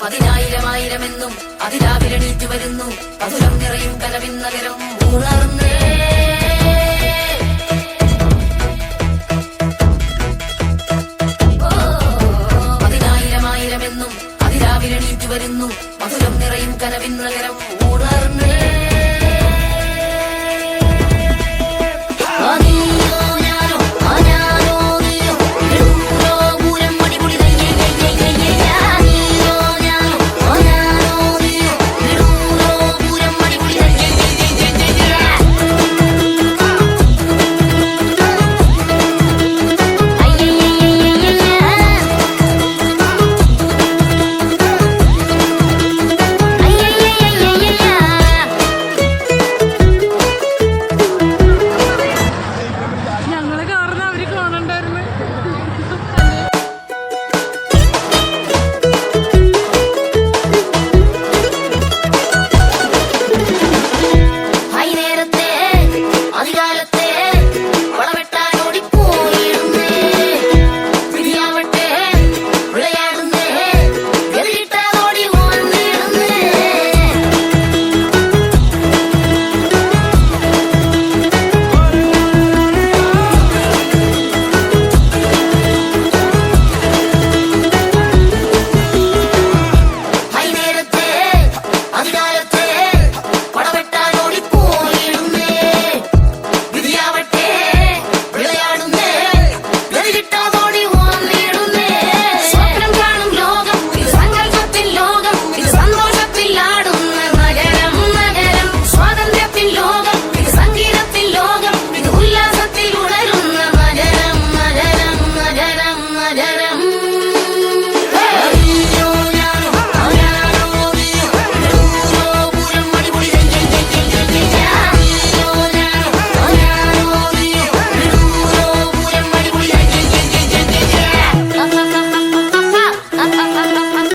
പതിനായിരമായിരമെന്നും അതിരാവിലെണീറ്റു വരുന്നു. മധുരം നിറയും കനവിന്ന നിറം ഉണർന്നേ ഓ, പതിനായിരമായിരമെന്നും അതിരാവിലെണീറ്റു വരുന്നു. മധുരം നിറയും കനവിൻ നഗരം ഉണർന്നേ